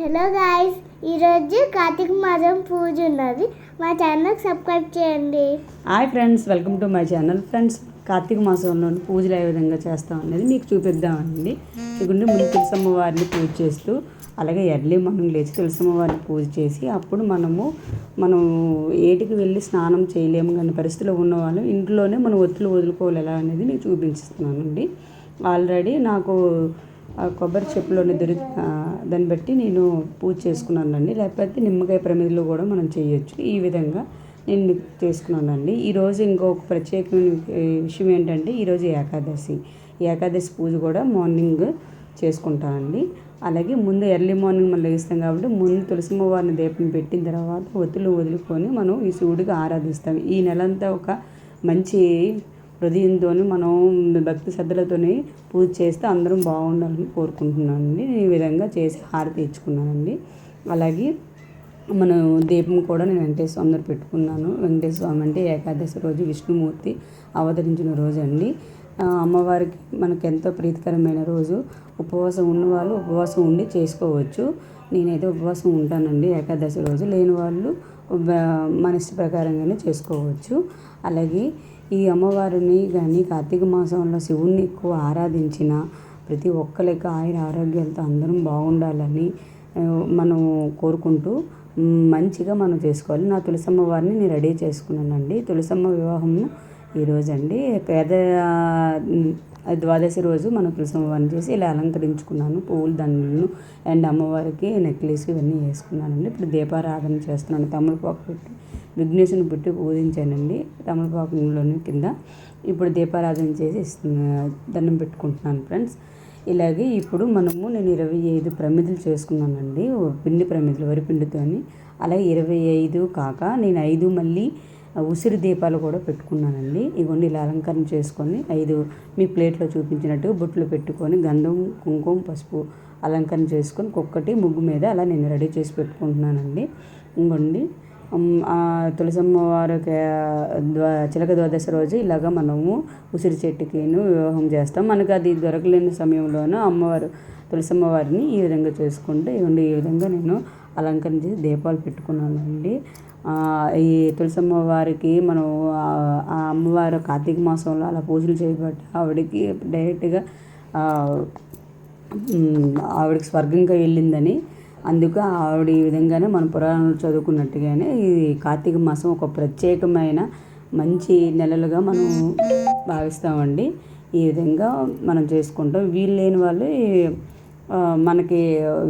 Hello guys ఈరోజు కార్తీక మాసం పూజ ఉన్నది. మా ఛానల్కి సబ్స్క్రైబ్ చేయండి. Hi friends welcome to my channel friends Karthika మాసంలో పూజలు ఏ విధంగా చేస్తాం అనేది మీకు చూపిద్దామండి. ఇకుండా ముందు తులసమ్మ వారిని పూజ చేస్తూ అలాగే ఎర్లీ మనం లేచి తులసమ్మ వారిని పూజ చేసి అప్పుడు మనము మనం ఏటికి వెళ్ళి స్నానం చేయలేము కానీ పరిస్థితిలో ఉన్న వాళ్ళు. ఇంట్లోనే మనం ఒత్తులు వదులుకోవాలి ఎలా అనేది నేను చూపించిస్తున్నానండి. ఆల్రెడీ నాకు ఆ కొబ్బరి చెప్పులోనే దొరి దాన్ని బట్టి నేను పూజ చేసుకున్నానండి. లేకపోతే నిమ్మకాయ ప్రమిదలు కూడా మనం చేయొచ్చు. ఈ విధంగా నేను చేసుకున్నానండి. ఈరోజు ఇంకొక ప్రత్యేకమైన విషయం ఏంటంటే ఈరోజు ఏకాదశి. ఏకాదశి పూజ కూడా మార్నింగ్ చేసుకుంటానండి. అలాగే ముందు ఎర్లీ మార్నింగ్ మనం లేస్తాం కాబట్టి ముందు తులసిమ్మవారిని దీపం పెట్టిన తర్వాత ఒత్తులు వదులుకొని మనం ఈ శివుడికి ఆరాధిస్తాం. ఈ నెలంతా ఒక మంచి హృదయంతో మనం భక్తి శ్రద్ధలతోని పూజ చేస్తే అందరం బాగుండాలని కోరుకుంటున్నానండి. ఈ విధంగా చేసి హారతి ఇచ్చుకున్నానండి. అలాగే మన దీపం కూడా నేను వెంకటేశ్వర స్వామి దగ్గర పెట్టుకున్నాను. వెంకటేశ్వర స్వామి అంటే ఏకాదశి రోజు విష్ణుమూర్తి అవతరించిన రోజు అండి. అమ్మవారికి మనకు ఎంతో ప్రీతికరమైన రోజు. ఉపవాసం ఉన్న వాళ్ళు ఉపవాసం ఉండి చేసుకోవచ్చు. నేనైతే ఉపవాసం ఉంటానండి. ఏకాదశి రోజు లేని వాళ్ళు మన ఇష్ట ప్రకారంగానే చేసుకోవచ్చు. అలాగే ఈ అమ్మవారిని కానీ కార్తీక మాసంలో శివుణ్ణి ఎక్కువ ఆరాధించిన ప్రతి ఒక్కరికి ఆయుర ఆరోగ్యాలతో అందరం బాగుండాలని మనం కోరుకుంటూ మంచిగా మనం చేసుకోవాలి. నా తులసమ్మ వారిని నేను రెడీ చేసుకున్నానండి. తులసమ్మ వివాహం ఈరోజు అండి పేద ద్వాదశి రోజు మనం తులసమ్మ వారిని చేసి ఇలా అలంకరించుకున్నాను. పువ్వుల దండలను అండ్ అమ్మవారికి నెక్లెస్ ఇవన్నీ వేసుకున్నానండి. ఇప్పుడు దీపారాధన చేస్తున్నాను. తమ్ముడు పెట్టి విఘ్నేశ్వరుని పెట్టి పూజించానండి తమలపాకులోని కింద. ఇప్పుడు దీపారాధన చేసి దండం పెట్టుకుంటున్నాను ఫ్రెండ్స్. ఇలాగే ఇప్పుడు మనము నేను ఇరవై ఐదు ప్రమిదలు చేసుకున్నానండి ఓ పిండి ప్రమిదలు వరి పిండితోని. అలాగే ఇరవై ఐదు కాక నేను ఐదు మళ్ళీ ఉసిరి దీపాలు కూడా పెట్టుకున్నానండి. ఇవన్నీ ఇలా అలంకరణ చేసుకొని ఐదు మీ ప్లేట్లో చూపించినట్టు బొట్లు పెట్టుకొని గంధం కుంకుమ పసుపు అలంకరణ చేసుకొని ఒక్కొక్కటి ముగ్గు మీద అలా నేను రెడీ చేసి పెట్టుకుంటున్నానండి. ఇంకోండి తులసమ్మ వారికి చిలక ద్వాదశి రోజు ఇలాగ మనము ఉసిరి చెట్టుకిను వివాహం చేస్తాం. మనకు అది దొరకలేని సమయంలోనూ అమ్మవారు తులసమ్మ వారిని ఈ విధంగా చేసుకుంటే ఇవ్వండి. ఈ విధంగా నేను అలంకరించి దీపాలు పెట్టుకున్నానండి. ఈ తులసమ్మ వారికి మనం ఆ అమ్మవారు కార్తీక మాసంలో అలా పూజలు చేయబట్టి ఆవిడకి డైరెక్ట్గా ఆవిడకి స్వర్గంగా వెళ్ళిందని అందుకు ఆవిడ ఈ విధంగానే మన పురాణాలు చదువుకున్నట్టుగానే ఈ కార్తీక మాసం ఒక ప్రత్యేకమైన మంచి నెలలుగా మనం భావిస్తామండి. ఈ విధంగా మనం చేసుకుంటాం. వీలు లేని వాళ్ళు మనకి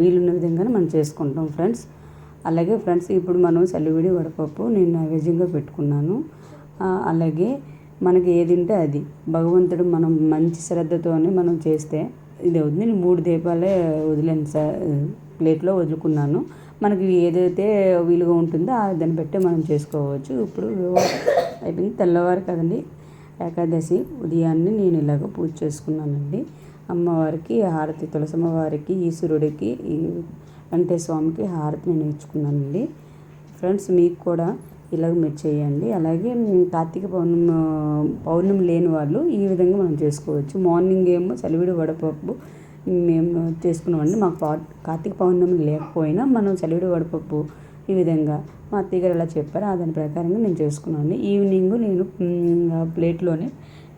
వీలున్న విధంగానే మనం చేసుకుంటాం ఫ్రెండ్స్. అలాగే ఫ్రెండ్స్ ఇప్పుడు మనం చల్లివిడి వడపప్పు నేను నైవేద్యంగా పెట్టుకున్నాను. అలాగే మనకి ఏది ఉంటే అది. భగవంతుడు మనం మంచి శ్రద్ధతోనే మనం చేస్తే ఇది అవుతుంది. నేను మూడు దీపాలే వదిలేను సార్ ప్లేట్లో వదులుకున్నాను. మనకి ఏదైతే వీలుగా ఉంటుందో ఆ దాన్ని బట్టి మనం చేసుకోవచ్చు. ఇప్పుడు అయిపోయింది. తెల్లవారు కదండి. ఏకాదశి ఉదయాన్నే నేను ఇలాగ పూజ చేసుకున్నానండి. అమ్మవారికి హారతి తులసమ్మ వారికి ఈశ్వరుడికి వెంకటేశ్వర స్వామికి హారతి నేను ఇచ్చుకున్నానండి. ఫ్రెండ్స్ మీకు కూడా ఇలాగ మీరు చేయండి. అలాగే కార్తీక పౌర్ణమి పౌర్ణమి లేని వాళ్ళు ఈ విధంగా మనం చేసుకోవచ్చు. మార్నింగ్ ఏమో చలివిడి వడపప్పు మేము చేసుకున్నామండి మాకు పౌ- కార్తీక పౌర్ణమి లేకపోయినా మనం చలివిడి వడపప్పు ఈ విధంగా మా అత్తయ్య గారు ఎలా చెప్పారో. ఆ దాని ప్రకారంగా నేను చేసుకున్నాను ఈవినింగ్ నేను ఆ ప్లేట్లోనే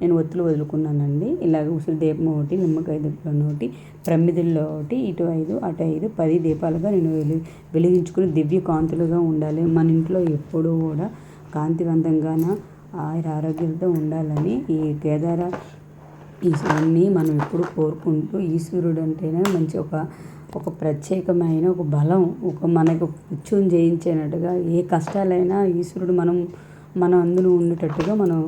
నేను ఒత్తులు వదులుకున్నానండి. ఇలాగ ఉసిరి దీపం ఒకటి నిమ్మకాయ దీపం ఒకటి ప్రమిదిల్లో ఒకటి ఇటు ఐదు అటు ఐదు పది దీపాలుగా నేను వెలి వెలిగించుకుని దివ్య కాంతులుగా ఉండాలి. మన ఇంట్లో ఎప్పుడూ కూడా కాంతివంతంగాన ఆయుర ఆరోగ్యాలతో ఉండాలని ఈ కేదార ఈశ్వరుణ్ణి మనం ఎప్పుడు కోరుకుంటూ ఈశ్వరుడు అంటేనే మంచి ఒక ఒక ప్రత్యేకమైన ఒక బలం ఒక మనకు కూర్చొని జయించేటట్టుగా ఏ కష్టాలైనా ఈశ్వరుడు మనం మన అందులో ఉండేటట్టుగా మనం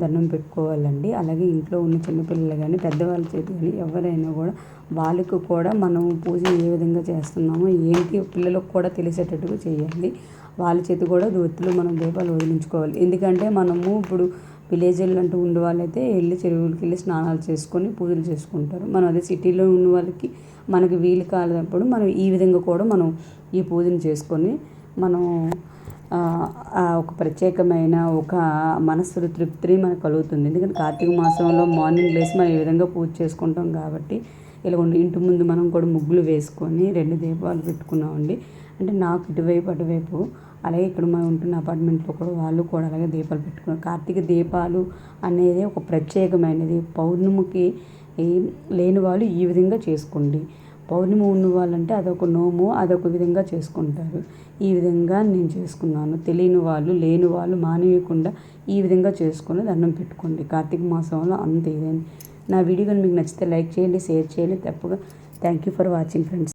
దండం పెట్టుకోవాలండి. అలాగే ఇంట్లో ఉన్న చిన్నపిల్లలు కానీ పెద్దవాళ్ళ చేతి కానీ ఎవరైనా కూడా వాళ్ళకు కూడా మనం పూజ ఏ విధంగా చేస్తున్నామో ఏంటి పిల్లలకు కూడా తెలిసేటట్టుగా చేయాలి వాళ్ళ చేతి కూడా దొత్తులు మనం దీపాలు వదిలించుకోవాలి ఎందుకంటే మనము ఇప్పుడు విలేజ్లు అంటూ ఉండే వాళ్ళైతే వెళ్ళి చెరువులకి వెళ్ళి స్నానాలు చేసుకొని పూజలు చేసుకుంటారు. మనం అదే సిటీలో ఉన్న వాళ్ళకి మనకి వీలు కాలేటప్పుడు మనం ఈ విధంగా కూడా మనం ఈ పూజను చేసుకొని మనం ఒక ప్రత్యేకమైన ఒక మనస్సు తృప్తిని మనకు కలుగుతుంది. ఎందుకంటే కార్తీక మాసంలో మార్నింగ్ లేసి మనం ఈ విధంగా పూజ చేసుకుంటాం కాబట్టి ఇలా ఉండి ఇంటి ముందు మనం కూడా ముగ్గులు వేసుకొని రెండు దీపాలు పెట్టుకున్నామండి. అంటే నాకు ఇటువైపు అటువైపు అలాగే ఇక్కడ మనం ఉంటున్న అపార్ట్మెంట్లో కూడా వాళ్ళు కూడా అలాగే దీపాలు పెట్టుకున్నారు. కార్తీక దీపాలు అనేది ఒక ప్రత్యేకమైనది. పౌర్ణమికి లేని వాళ్ళు ఈ విధంగా చేసుకోండి. పౌర్ణమి ఉన్న వాళ్ళంటే అదొక నోము అదొక విధంగా చేసుకుంటారు. ఈ విధంగా నేను చేసుకున్నాను. తెలియని వాళ్ళు లేని వాళ్ళు మానేయకుండా ఈ విధంగా చేసుకొని దండం పెట్టుకోండి. కార్తీక మాసంలో అంత. ఇదని నా వీడియో కానీ మీకు నచ్చితే లైక్ చేయండి షేర్ చేయండి. తప్పగా thank you for watching friends.